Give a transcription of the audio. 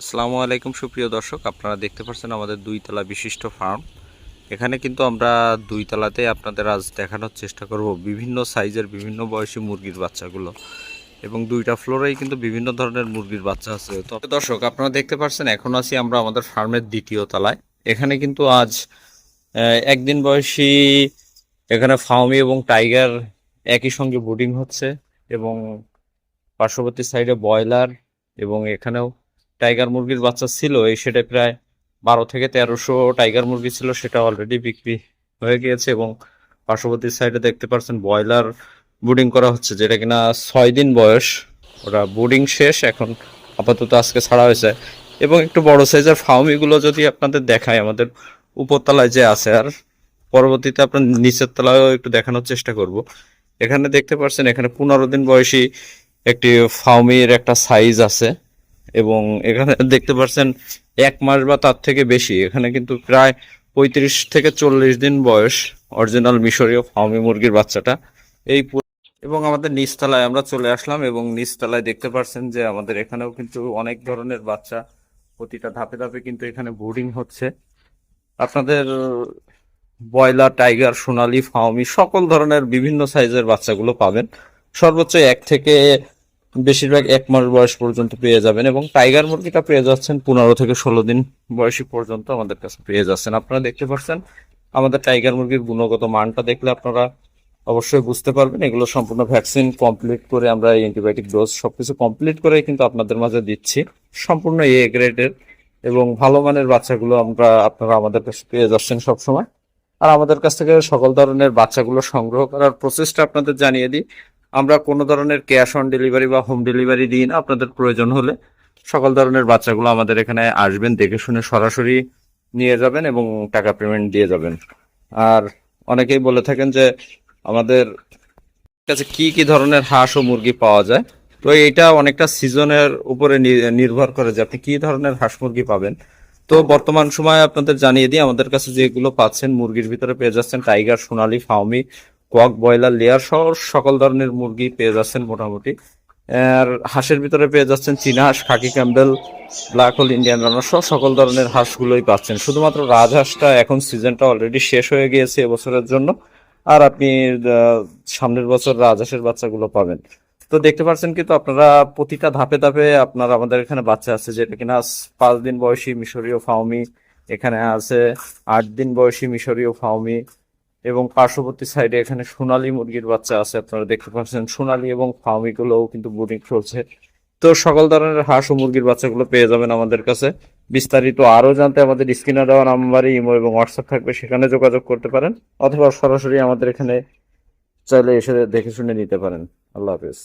আসসালামু আলাইকুম, সুপ্রিয় দর্শক। আপনারা দেখতে পাচ্ছেন আমাদের দুইতলা বিশিষ্ট ফার্ম। এখানে কিন্তু আমরা দুই তলাতে আপনাদের আজ দেখানোর চেষ্টা করব বিভিন্ন সাইজের বিভিন্ন বয়সী মুরগির বাচ্চাগুলো। এবং দুইটা ফ্লোরেই কিন্তু বিভিন্ন ধরনের মুরগির বাচ্চা আছে। তো দর্শক, আপনারা দেখতে পাচ্ছেন, এখন আছি আমরা আমাদের ফার্মের দ্বিতীয় তলায়। এখানে কিন্তু আজ একদিন বয়সী এখানে ফাউমি এবং টাইগার একই সঙ্গে বোর্ডিং হচ্ছে এবং পার্শ্ববর্তী সাইডে ব্রয়লার এবং এখানেও টাইগার মুরগির বাচ্চা ছিল, এই সেটা প্রায় বারো থেকে তেরোশো টাইগার মুরগি ছিল, সেটা অলরেডি বিক্রি হয়ে গিয়েছে এবং পার্শ্ববর্তী সাইডে দেখতে পাচ্ছেন ব্রয়লার বুডিং করা হচ্ছে, যেটা কিনা ছয় দিন বয়স। ওরা বুডিং শেষ, এখন আপাতত আজকে ছাড়া হয়েছে। এবং একটু বড় সাইজের ফাউমিগুলো যদি আপনাদের দেখায় আমাদের উপরতলায় যে আছে, আর পরবর্তীতে আপনার নিচের তলায়ও একটু দেখানোর চেষ্টা করব। এখানে দেখতে পাচ্ছেন এখানে পনেরো দিন বয়সী একটি ফাউমির একটা সাইজ আছে। এবং এখানে দেখতে পাচ্ছেন এক মাস বা তার থেকে বেশি। এখানে কিন্তু প্রায় পঁয়ত্রিশ থেকে চল্লিশ দিন বয়স অরিজিনাল মিশরীয় ফার্মি মুরগির বাচ্চাটা। এই এবং আমাদের নিচতলায় আমরা চলে আসলাম এবং নিচতলায় দেখতে পাচ্ছেন যে আমাদের এখানেও কিন্তু অনেক ধরনের বাচ্চা প্রতিটা ধাপে ধাপে কিন্তু এখানে বোর্ডিং হচ্ছে। আপনাদের ব্রয়লার, টাইগার, সোনালি, ফাউমি সকল ধরনের বিভিন্ন সাইজের বাচ্চাগুলো পাবেন। সর্বোচ্চ এক থেকে বেশিরভাগ এক মাস বয়স পর্যন্ত পেয়ে যাবেন এবং টাইগার মুরগিটা পেয়ে যাচ্ছেন পনেরো থেকে ষোলো দিন বয়সী পর্যন্ত আমাদের কাছে পেয়ে যাচ্ছেন। আপনারা দেখতে পাচ্ছেন, আমাদের টাইগার মুরগির গুণগত মানটা দেখলে আপনারা অবশ্যই বুঝতে পারবেন। এগুলো সম্পূর্ণ ভ্যাকসিন কমপ্লিট করে আমরা অ্যান্টিবায়োটিক ডোজ সবকিছু কমপ্লিট করে কিন্তু আপনাদের মাঝে দিচ্ছি। সম্পূর্ণ এ গ্রেডের এবং ভালো মানের বাচ্চাগুলো আমরা, আপনারা আমাদের কাছে পেয়ে যাচ্ছেন সবসময়। আর আমাদের কাছ থেকে সকল ধরনের বাচ্চাগুলো সংগ্রহ করার প্রসেসটা আপনাদের জানিয়ে দিই। আমরা কোনো ধরনের ক্যাশ অন ডেলিভারি বা হোম ডেলিভারি দিই না, আপনাদের প্রয়োজন হলে সকল ধরনের বাচ্চাগুলো আমাদের এখানে আসবেন, দেখে শুনে সরাসরি নিয়ে যাবেন এবং টাকা পেমেন্ট দিয়ে যাবেন। আর অনেকেই বলে থাকেন যে আমাদের কাছে কি কি ধরনের হাঁস ও মুরগি পাওয়া যায়? তো এইটা অনেকটা সিজনের উপরে নির্ভর করে যে আপনি কি ধরনের হাঁস মুরগি পাবেন। তো বর্তমান সময়ে আপনাদের জানিয়ে দিই, আমাদের কাছে যেগুলো পাচ্ছেন মুরগির ভিতরে পেয়ে যাচ্ছেন tiger, Sonali Fayoumi cock broiler, layer সহ সকল ধরনের মুরগি পেয়ে যাচ্ছেন মোটামুটি। আর হাঁসের ভিতরে পেয়ে যাচ্ছেন চীনা হাঁস, খাকি Campbell, black hole, Indian runner সহ সকল ধরনের হাঁসগুলোই পাচ্ছেন। শুধুমাত্র রাজহাঁসটা এখন সিজনটা অলরেডি শেষ হয়ে গিয়েছে এবছরের জন্য। আর আপনি সামনের বছর রাজহাঁসের বাচ্চাগুলো পাবেন। তো দেখতে পাচ্ছেন কিন্তু আপনারা প্রতিটা ধাপে ধাপে আপনার আমাদের এখানে বাচ্চা আছে, যেটা কিনা পাঁচ দিন বয়সী মিশরীয় ফাউমি এখানে আছে আট দিন বয়সী মিশরীয় ফাউমি এবং পার্শ্ববর্তী সাইডে এখানে সোনালী মুরগির বাচ্চা আছে, আপনারা দেখতে পাচ্ছেন। সোনালী এবং ফার্মিগুলোও কিন্তু বুডিং চলছে। তো সকল ধরনের হাঁস ও মুরগির বাচ্চাগুলো পেয়ে যাবেন আমাদের কাছে। বিস্তারিত আরও জানতে আমাদের স্ক্রিনে দেওয়া নাম্বারে ইমো এবং হোয়াটসঅ্যাপ থাকবে, সেখানে যোগাযোগ করতে পারেন, অথবা সরাসরি আমাদের এখানে চাইলে এসে দেখে শুনে নিতে পারেন। আল্লাহ হাফেজ।